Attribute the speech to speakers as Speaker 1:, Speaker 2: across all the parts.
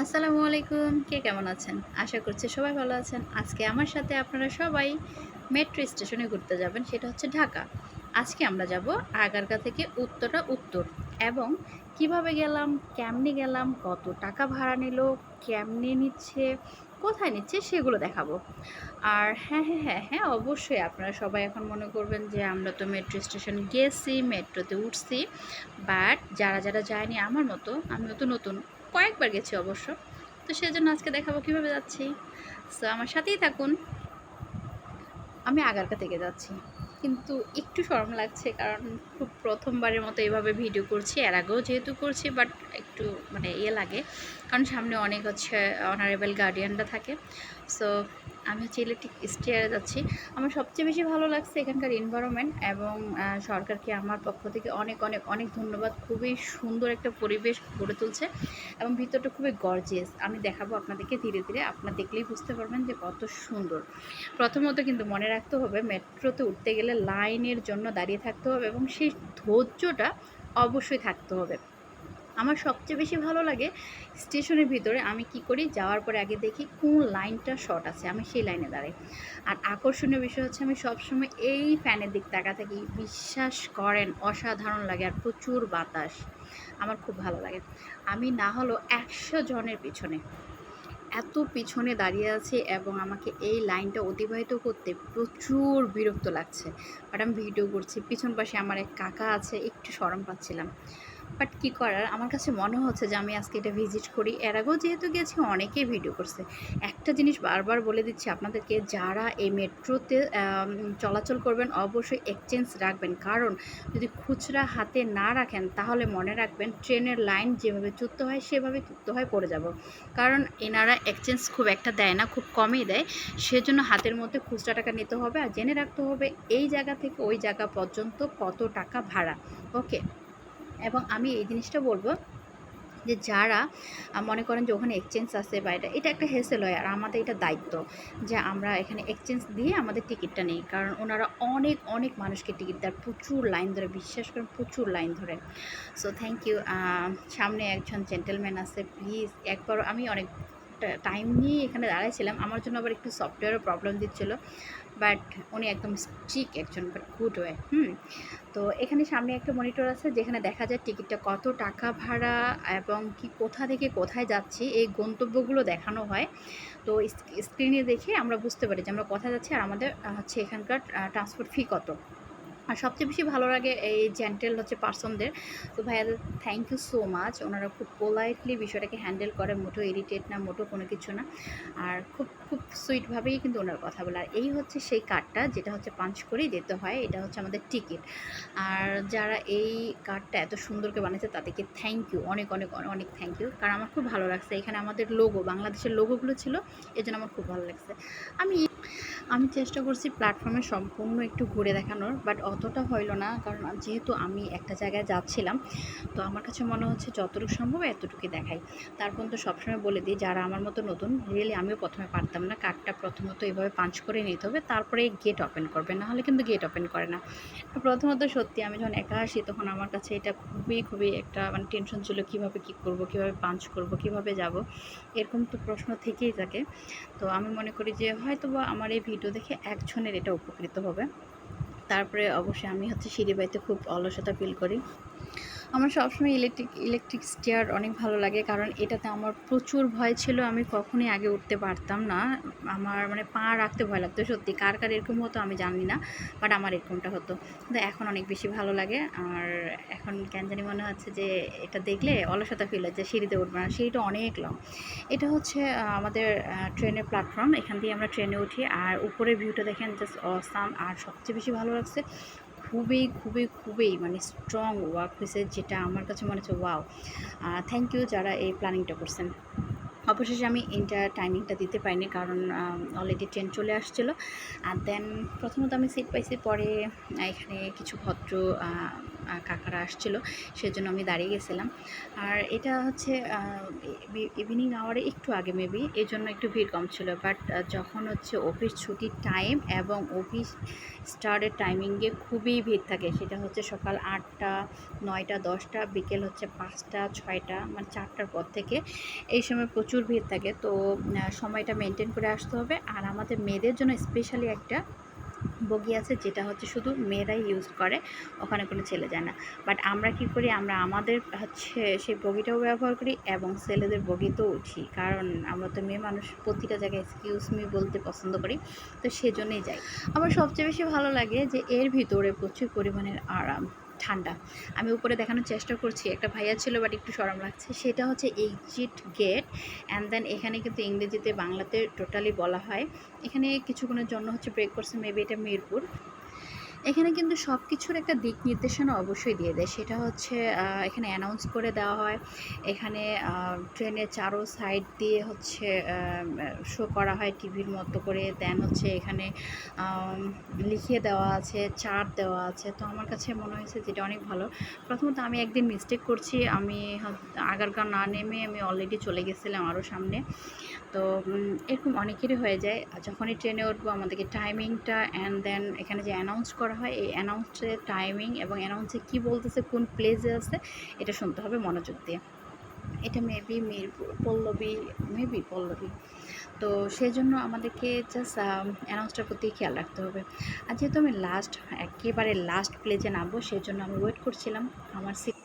Speaker 1: আসসালামু আলাইকুম। কে কেমন আছেন? আশা করছি সবাই ভালো আছেন। আজকে আমার সাথে আপনারা সবাই মেট্রো স্টেশনে ঘুরতে যাবেন, সেটা হচ্ছে ঢাকা। আজকে আমরা যাব আগারগা থেকে উত্তরা উত্তর এবং কীভাবে গেলাম, কেমনে গেলাম, কত টাকা ভাড়া নিল, কেমনে নিচ্ছে, কোথায় নিচ্ছে সেগুলো দেখাবো। আর হ্যাঁ হ্যাঁ হ্যাঁ হ্যাঁ অবশ্যই আপনারা সবাই এখন মনে করবেন যে আমরা তো মেট্রো স্টেশন গেছি, মেট্রোতে উঠছি। বাট যারা যারা যায়নি আমার মতো, আমিও তো নতুন কয়েকবার গেছি অবশ্য। তো সেই জন্য আজকে দেখাবো কীভাবে যাচ্ছি। সো আমার সাথেই থাকুন। আমি আগারকা থেকে যাচ্ছি। কিন্তু একটু শরম লাগছে কারণ খুব প্রথমবারের মতো এভাবে ভিডিও করছি। এর আগেও যেহেতু করছি বাট একটু মানে ইয়ে লাগে। কারণ সামনে অনেক হচ্ছে অনারেবল গার্ডিয়ানরা থাকে। সো আমি হচ্ছে ইলেকট্রিক স্টেয়ারে যাচ্ছি। আমার সবচেয়ে বেশি ভালো লাগছে এখানকার এনভায়রনমেন্ট এবং সরকারকে আমার পক্ষ থেকে অনেক অনেক অনেক ধন্যবাদ। খুবই সুন্দর একটা পরিবেশ গড়ে তুলছে এবং ভিতরটা খুবই গর্জিয়াস আমি দেখাবো আপনাদেরকে ধীরে ধীরে। আপনারা দেখলেই বুঝতে পারবেন যে কত সুন্দর। প্রথমত কিন্তু মনে রাখতে হবে, মেট্রোতে উঠতে গেলে লাইনের জন্য দাঁড়িয়ে থাকতে হবে এবং সেই ধৈর্যটা অবশ্যই থাকতে হবে। আমার সবচেয়ে বেশি ভালো লাগে স্টেশনের ভিতরে আমি কি করি, যাওয়ার পরে আগে দেখি কোন লাইনটা শর্ট আছে, আমি সেই লাইনে দাঁড়াই। আর আকর্ষণীয় বিষয় হচ্ছে আমি সবসময় এই ফ্যানের দিক তাকা থাকি, বিশ্বাস করেন, অসাধারণ লাগে আর প্রচুর বাতাস, আমার খুব ভালো লাগে। আমি না হলো একশো জনের পিছনে, এত পিছনে দাঁড়িয়ে আছে এবং আমাকে এই লাইনটা অতিবাহিত করতে প্রচুর বিরক্ত লাগছে। বাট আমি ভিডিও করছি, পিছন পাশে আমার এক কাকা আছে, একটু সরম পাচ্ছিলাম। বাট কী করার? আমার কাছে মনে হচ্ছে যে আমি আজকে এটা ভিজিট করি। এর আগেও যেহেতু গেছি অনেকেই ভিডিও করছে। একটা জিনিস বারবার বলে দিচ্ছি আপনাদেরকে, যারা এই মেট্রোতে চলাচল করবেন, অবশ্যই এক্সচেঞ্জ রাখবেন। কারণ যদি খুচরা হাতে না রাখেন, তাহলে মনে রাখবেন ট্রেনের লাইন যেভাবে চুক্ত হয়, সেভাবে চুক্ত হয়, পড়ে যাব। কারণ এনারা এক্সচেঞ্জ খুব একটা দেয় না, খুব কমই দেয়। সেজন্য হাতের মধ্যে খুচরা টাকা নিতে হবে। আর জেনে রাখতে হবে, এই জায়গা থেকে ওই জায়গা পর্যন্ত কত টাকা ভাড়া। ওকে? এবং আমি এই জিনিসটা বলব যে যারা মনে করেন যে ওখানে এক্সচেঞ্জ আসে বা এটা এটা একটা হেসেল হয় আর আমাদের এটা দায়িত্ব যে আমরা এখানে এক্সচেঞ্জ দিয়ে আমাদের টিকিটটা নেই। কারণ ওনারা অনেক অনেক মানুষকে টিকিট দেয়, প্রচুর লাইন ধরে, বিশ্বাস করেন প্রচুর লাইন ধরে। সো থ্যাংক ইউ সামনে একজন জেন্টেলম্যান আছে প্লিজ একবার আমি অনেক টাইম নিয়ে এখানে দাঁড়াইছিলাম। আমার জন্য আবার একটু সফটওয়্যারও প্রবলেম দিচ্ছিল। বাট উনি একদম স্ট্রিক একজন বাট গুড ওয়ে হুম? তো এখানে সামনে একটা মনিটর আছে, যেখানে দেখা যায় টিকিটটা কত টাকা ভাড়া এবং কি কোথা থেকে কোথায় যাচ্ছি, এই গন্তব্যগুলো দেখানো হয়। তো স্ক্রিনে দেখে আমরা বুঝতে পারি যে আমরা কোথায় যাচ্ছি আর আমাদের হচ্ছে এখানকার ট্রান্সপোর্ট ফি কত। আর সবচেয়ে বেশি ভালো লাগে এই জেন্টেল হচ্ছে পার্সনদের। তো ভাইয়াদের থ্যাংক ইউ সো মাচ ওনারা খুব পোলাইটলি বিষয়টাকে হ্যান্ডেল করে মোটো ইরিটেট না মোটো কোনো কিছু না। আর খুব খুব সুইটভাবেই কিন্তু ওনার কথা বলে। আর এই হচ্ছে সেই কার্ডটা যেটা হচ্ছে পাঞ্চ করেই দিতে হয়, এটা হচ্ছে আমাদের টিকিট আর যারা এই কার্ডটা এত সুন্দর করে বানিয়েছে, তাদেরকে থ্যাংক ইউ অনেক অনেক অনেক থ্যাংক ইউ কারণ আমার খুব ভালো লাগছে। এখানে আমাদের লোগো বাংলাদেশের লোগোগুলো ছিল এই আমার খুব ভালো লাগছে। আমি আমি চেষ্টা করছি প্ল্যাটফর্মে সম্পূর্ণ একটু ঘুরে দেখানোর বাট অতটা হইল না, কারণ যেহেতু আমি একটা জায়গায় যাচ্ছিলাম, তো আমার কাছে মনে হচ্ছে যতটুকু সম্ভব এতটুকুই দেখাই। তারপর তো সবসময় বলে দিই, যারা আমার মতো নতুন রিয়েলি আমিও প্রথমে পারতাম না কার্ডটা প্রথমত এভাবে পাঞ্চ করে নিতে হবে, তারপরে গেট ওপেন করবে, না হলে কিন্তু গেট ওপেন করে না। প্রথমত সত্যি আমি যখন একা আসি, তখন আমার কাছে এটা খুবই খুবই একটা মানে টেনশন ছিল, কীভাবে কি করব, কীভাবে পাঞ্চ করব, কীভাবে যাব, এরকম তো প্রশ্ন থেকেই থাকে। তো আমি মনে করি যে হয়তো বা আমার এই ভিডিও দেখে একজনের এটা উপকৃত হবে। তারপরে অবশ্যই আমি হচ্ছে সিঁড়ি বাইতে খুব অলসতা ফিল করি। আমার সবসময় ইলেকট্রিক ইলেকট্রিক স্টেয়ার অনেক ভালো লাগে। কারণ এটাতে আমার প্রচুর ভয় ছিল, আমি কখনোই আগে উঠতে পারতাম না। আমার মানে পা রাখতে ভয় লাগতো, সত্যি। কার কার এরকম হতো আমি জানি না বাট আমার এরকমটা হতো। কিন্তু এখন অনেক বেশি ভালো লাগে। আর এখন কেন জানি মনে হচ্ছে যে, এটা দেখলে অলসতা ফিল হয় যে, সিঁড়িতে উঠবে না। সিঁড়িটা অনেক লং এটা হচ্ছে আমাদের ট্রেনের প্ল্যাটফর্ম এখান দিয়ে আমরা ট্রেনে উঠি। আর উপরের ভিউটা দেখেন জাস্ট অসাম আর সবচেয়ে বেশি ভালো লাগছে খুবই খুবই খুবই মানে স্ট্রং ওয়ার্ক হয়েছে যেটা আমার কাছে মনে হচ্ছে ওয়াও থ্যাংক ইউ যারা এই প্ল্যানিংটা করছেন। অবশেষে আমি ইন্টার টাইমিংটা দিতে পারিনি কারণ অলরেডি ট্রেন চলে আসছিল। আর দেন প্রথমত আমি সিট পাইছি, পরে এখানে কিছু ভদ্র কাকারা আসছিল, সেজন্য আমি দাঁড়িয়ে গেছিলাম। আর এটা হচ্ছে ইভিনিং আওয়ারে একটু আগে মেবি এই জন্য একটু ভিড় কম ছিল। বাট যখন হচ্ছে অফিস ছুটির টাইম এবং অফিস স্টার্টের টাইমিংয়ে খুবই ভিড় থাকে, সেটা হচ্ছে সকাল আটটা, নয়টা, দশটা, বিকেল হচ্ছে পাঁচটা, ছয়টা মানে চারটার পর থেকে এই সময় প্রচুর ভিড় থাকে। তো সময়টা মেনটেন করে আসতে হবে। আর আমাদের মেয়েদের জন্য স্পেশালি একটা বগি আছে যেটা হচ্ছে শুধু মেয়েরাই ইউজ করে, ওখানে কোনো ছেলে যায় না। বাট আমরা কি করি? আমরা আমাদের হচ্ছে সেই বগিটাও ব্যবহার করি এবং ছেলেদের বগিতেও উঠি। কারণ আমরা তো মেয়ে মানুষ, প্রতিটা জায়গায় এক্সকিউজ মি বলতে পছন্দ করি, তো সেজন্যই যাই। আমার সবচেয়ে বেশি ভালো লাগে যে এর ভিতরে প্রচুর পরিমাণের আরাম। ঠান্ডা। আমি উপরে দেখানোর চেষ্টা করছি, একটা ভাইয়া ছিল বাট একটু সরম লাগছে। সেটা হচ্ছে এক্সিট গেট অ্যান্ড দেন এখানে কিন্তু ইংরেজিতে বাংলাতে টোটালি বলা হয়। এখানে কিছুক্ষণের জন্য হচ্ছে ব্রেক করছে মেবি এটা মিরপুর। এখানে কিন্তু সব কিছুর একটা দিক নির্দেশনা অবশ্যই দিয়ে দেয়। সেটা হচ্ছে এখানে অ্যানাউন্স করে দেওয়া হয়। এখানে ট্রেনের চারো সাইড দিয়ে হচ্ছে শো করা হয় টিভির মতো করে। দেন হচ্ছে এখানে লিখিয়ে দেওয়া আছে চার্ট দেওয়া আছে। তো আমার কাছে মনে হয়েছে যেটা অনেক ভালো। প্রথমত আমি একদিন মিস্টেক করছি। আমি হয়তো আগারগা না নেমে আমি অলরেডি চলে গেছিলাম আরও সামনে। তো এরকম অনেকেরই হয়ে যায়। যখনই ট্রেনে উঠবো, আমাদেরকে টাইমিংটা অ্যান্ড দেন এখানে যে অ্যানাউন্স করা হয়, এই অ্যানাউন্সের টাইমিং এবং অ্যানাউন্সে কি বলতেছে, কোন প্লেসে আছে, এটা শুনতে হবে মনোযোগ দিয়ে। এটা মেবি মিরপুর, পল্লবী মেবি পল্লবী। তো সেই জন্য আমাদেরকে জাস্ট অ্যানাউন্সটার প্রতি খেয়াল রাখতে হবে। আর যেহেতু আমি লাস্ট একেবারে লাস্ট প্লেজে নামবো সেই জন্য আমি ওয়েট করছিলাম, আমার সিট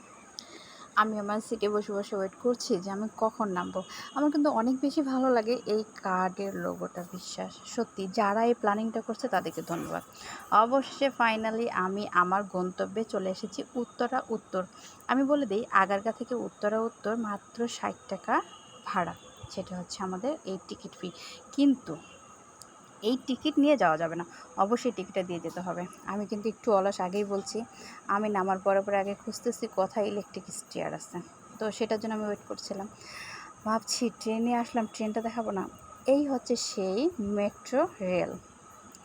Speaker 1: আমি আমার সিটে বসে বসে ওয়েট করছি যে আমি কখন নামবো। আমার কিন্তু অনেক বেশি ভালো লাগে এই কার্ডের লোগোটা বিশ্বাস। সত্যি, যারা এই প্ল্যানিংটা করছে তাদেরকে ধন্যবাদ। অবশেষে ফাইনালি আমি আমার গন্তব্যে চলে এসেছি উত্তরা উত্তর। আমি বলে দিই, আগারগা থেকে উত্তরা উত্তর মাত্র ষাট টাকা ভাড়া। সেটা হচ্ছে আমাদের এই টিকিট ফি কিন্তু এই টিকিট নিয়ে যাওয়া যাবে না। অবশ্যই টিকিটটা দিয়ে যেতে হবে। আমি কিন্তু একটু অলস আগেই বলছি, আমি নামার পরে পরে আগে খুঁজতেছি কোথায় ইলেকট্রিক স্টেয়ার আছে। তো সেটার জন্য আমি ওয়েট করছিলাম। ভাবছি ট্রেনে আসলাম, ট্রেনটা দেখাবো না। এই হচ্ছে সেই মেট্রো রেল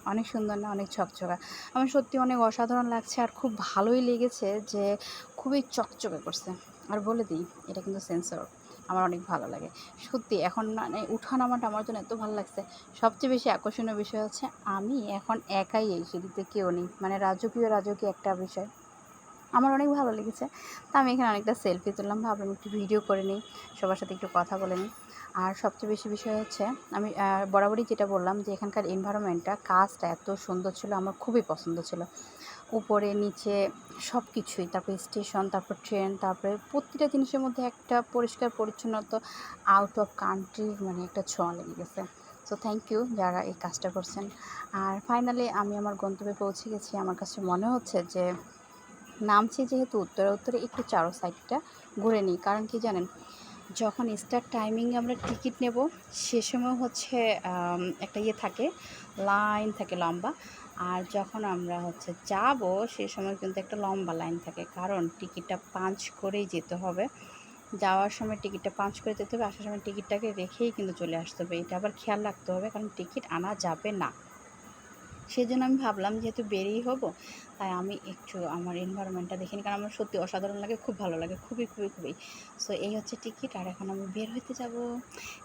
Speaker 1: অনেক সুন্দর না, অনেক চকচকা আমার সত্যি অনেক অসাধারণ লাগছে আর খুব ভালোই লেগেছে যে খুবই চকচকে করছে। আর বলে দিই, এটা কিন্তু সেন্সর আমার অনেক ভালো লাগে। সত্যি, এখন মানে উঠা নামাটা আমার জন্য এত ভালো লাগছে। সবচেয়ে বেশি আকর্ষণীয় বিষয় হচ্ছে, আমি এখন একাই এই সিঁড়িতে কেউ নেই। মানে রাজকীয় রাজকীয় একটা বিষয়। আমার অনেক ভালো লেগেছে। তা আমি এখানে অনেকটা সেলফি তুললাম, ভাবলাম একটু ভিডিও করে নিই, সবার সাথে একটু কথা বলে নিই। আর সবচেয়ে বেশি বিষয় হচ্ছে, আমি বরাবরই যেটা বললাম যে এখানকার এনভায়রনমেন্টটা কাজটা এত সুন্দর ছিল, আমার খুবই পছন্দ ছিল। উপরে, নিচে সব কিছুই তারপরে স্টেশন তারপর ট্রেন তারপরে প্রতিটা জিনিসের মধ্যে একটা পরিষ্কার পরিচ্ছন্নতা আউট অফ কান্ট্রি মানে একটা ছোঁয়া লেগে গেছে। সো থ্যাংক ইউ যারা এই কাজটা করছেন। আর ফাইনালি আমি আমার গন্তব্যে পৌঁছে গেছি। আমার কাছে মনে হচ্ছে যে নামছি যেহেতু উত্তরে উত্তরে একটু চারো সাইডটা ঘুরে নিই। কারণ কি জানেন, যখন স্টার টাইমিংয়ে আমরা টিকিট নেব, সে সময় হচ্ছে একটা ইয়ে থাকে লাইন থাকে লম্বা। আর যখন আমরা হচ্ছে যাব, সে সময় কিন্তু একটা লম্বা লাইন থাকে। কারণ টিকিটটা পাঞ্চ করেই যেতে হবে। যাওয়ার সময় টিকিটটা পাঞ্চ করে যেতে হবে, আসার সময় টিকিটটাকে রেখেই কিন্তু চলে আসতে হবে। এটা আবার খেয়াল রাখতে হবে, কারণ টিকিট আনা যাবে না। সেই জন্য আমি ভাবলাম যেহেতু বেরিয়ে হব, তাই আমি একটু আমার এনভায়রনমেন্টটা দেখিনি কারণ আমার সত্যি অসাধারণ লাগে, খুব ভালো লাগে, খুবই খুবই খুবই। সো এই হচ্ছে টিকিট আর এখন আমি বের হইতে যাব।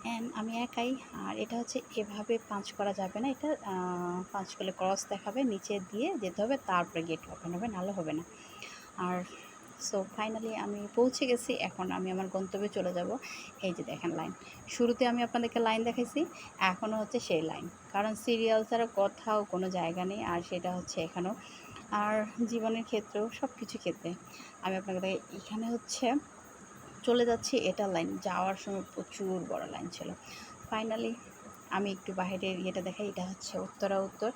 Speaker 1: অ্যান্ড আমি একাই, আর এটা হচ্ছে এভাবে পাঁচ করা যাবে না, এটা পাঁচ করলে ক্রস দেখাবে, নিচে দিয়ে যেতে হবে, তারপরে গেট ওপেন হবে, নাহলে হবে না। আর সো ফাইনালি আমি পৌঁছে গেছি, এখন আমি আমার গন্তব্যে চলে যাব। এই যে দেখেন লাইন শুরুতে আমি আপনাদেরকে লাইন দেখাইছি এখনও হচ্ছে সেই লাইন কারণ সিরিয়াল ছাড়া কোথাও কোনো জায়গা নেই, আর সেটা হচ্ছে এখানেও। আর জীবনের ক্ষেত্রেও সব কিছু ক্ষেত্রে। আমি আপনাকে দেখাই, এখানে হচ্ছে চলে যাচ্ছি এটা লাইন যাওয়ার সময় প্রচুর বড় লাইন ছিল। ফাইনালি আমি একটু বাইরের ইয়েটা দেখাই, এটা হচ্ছে উত্তরা উত্তর।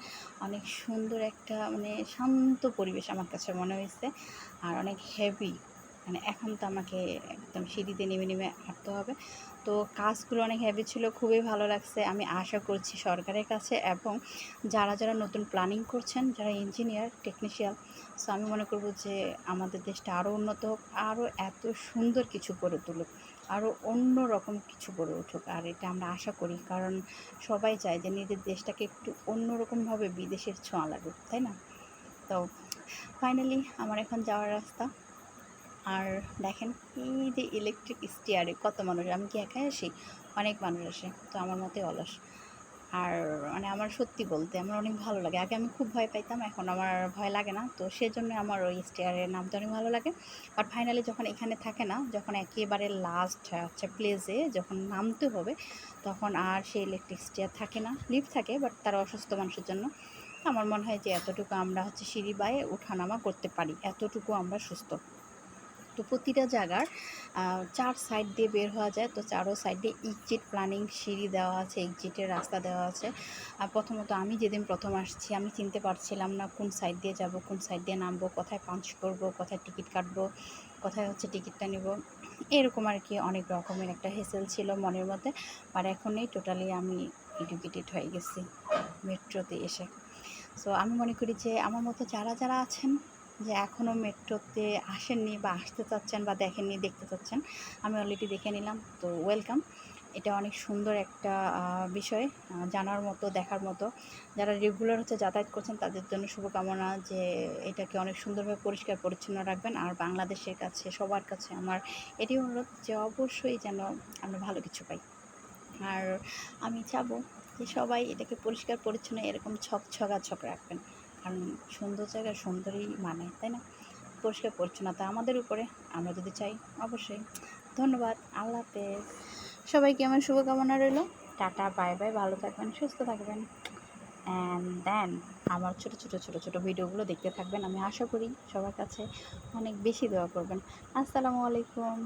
Speaker 1: অনেক সুন্দর একটা মানে শান্ত পরিবেশ আমার কাছে মনে হয়েছে। আর অনেক হেভি মানে এখন তো আমাকে একদম সিঁড়িতে নেমে নেমে হাঁটতে হবে। তো কাজগুলো অনেক হ্যাভি ছিল, খুবই ভালো লাগছে। আমি আশা করছি সরকারের কাছে এবং যারা যারা নতুন প্ল্যানিং করছেন, যারা ইঞ্জিনিয়ার টেকনিশিয়াল সো আমি মনে করব যে আমাদের দেশটা আরও উন্নত হোক আরও এত সুন্দর কিছু করে তুলুক। আরও অন্য রকম কিছু গড়ে উঠুক। আর এটা আমরা আশা করি, কারণ সবাই চায় যে নিজের দেশটাকে একটু অন্যরকমভাবে বিদেশের ছোঁয়া লাগুক, তাই না? তো ফাইনালি আমার এখন যাওয়ার রাস্তা। আর দেখেন এই যে ইলেকট্রিক স্টিয়ারে কত মানুষ, আমি কি একাই আসি? অনেক মানুষ আসে, তো আমার মতে অলস। আর মানে আমার সত্যি বলতে আমার অনেক ভালো লাগে। আগে আমি খুব ভয় পাইতাম, এখন আমার ভয় লাগে না। তো সেজন্য আমার ওই স্টেয়ারের নামটা অনেক ভালো লাগে। বাট ফাইনালি যখন এখানে থাকে না, যখন একেবারে লাস্ট হচ্ছে প্লেসে যখন নামতে হবে, তখন আর সেই ইলেকট্রিক স্টেয়ার থাকে না লিফট থাকে বাট তারা অসুস্থ মানুষের জন্য। আমার মনে হয় যে এতটুকু আমরা হচ্ছে সিঁড়ি বায়ে ওঠানামা করতে পারি, এতটুকু আমরা সুস্থ। তো প্রতিটা জায়গার চার সাইড দিয়ে বের হওয়া যায়। তো চারো সাইড এক্সিট প্ল্যানিং সিঁড়ি দেওয়া আছে এক্সিটের রাস্তা দেওয়া আছে। আর প্রথমত আমি যেদিন প্রথম আসছি, আমি চিনতে পারছিলাম না কোন সাইড দিয়ে যাব, কোন সাইড দিয়ে নামবো, কোথায় পাঞ্চ করব, কোথায় টিকিট কাটবো, কোথায় হচ্ছে টিকিটটা নেব। এরকম আর কি অনেক রকমের একটা হেসেল ছিল মনের মধ্যে। আর এখনই টোটালি আমি এডুকেটেড হয়ে গেছি মেট্রোতে এসে। সো আমি মনে করি যে আমার মতো যারা যারা আছেন যে এখনও মেট্রোতে আসেননি বা আসতে চাচ্ছেন বা দেখেননি, দেখতে চাচ্ছেন, আমি অলরেডি দেখে নিলাম। তো ওয়েলকাম এটা অনেক সুন্দর একটা বিষয় জানার মতো, দেখার মতো। যারা রেগুলার হচ্ছে যাতায়াত করছেন, তাদের জন্য শুভকামনা যে এটাকে অনেক সুন্দরভাবে পরিষ্কার পরিচ্ছন্ন রাখবেন। আর বাংলাদেশের কাছে, সবার কাছে আমার এটি অনুরোধ যে অবশ্যই যেন আমরা ভালো কিছু পাই। আর আমি চাবো যে সবাই এটাকে পরিষ্কার পরিচ্ছন্ন, এরকম ছক ছকা ছক রাখবেন। কারণ সুন্দর জায়গা সুন্দরই মানে তাই না? পরিষ্কার পরিচ্ছন্নতা আমাদের উপরে, আমরা যদি চাই, অবশ্যই। ধন্যবাদ, আল্লাহ হাফেজ। সবাইকে আমার শুভকামনা রইল। টাটা, বাই বাই, ভালো থাকবেন, সুস্থ থাকবেন। অ্যান্ড দেন আমার ছোটো ছোটো ছোটো ছোটো ভিডিওগুলো দেখতে থাকবেন। আমি আশা করি সবার কাছে অনেক বেশি দোয়া করবেন। আসসালামু আলাইকুম।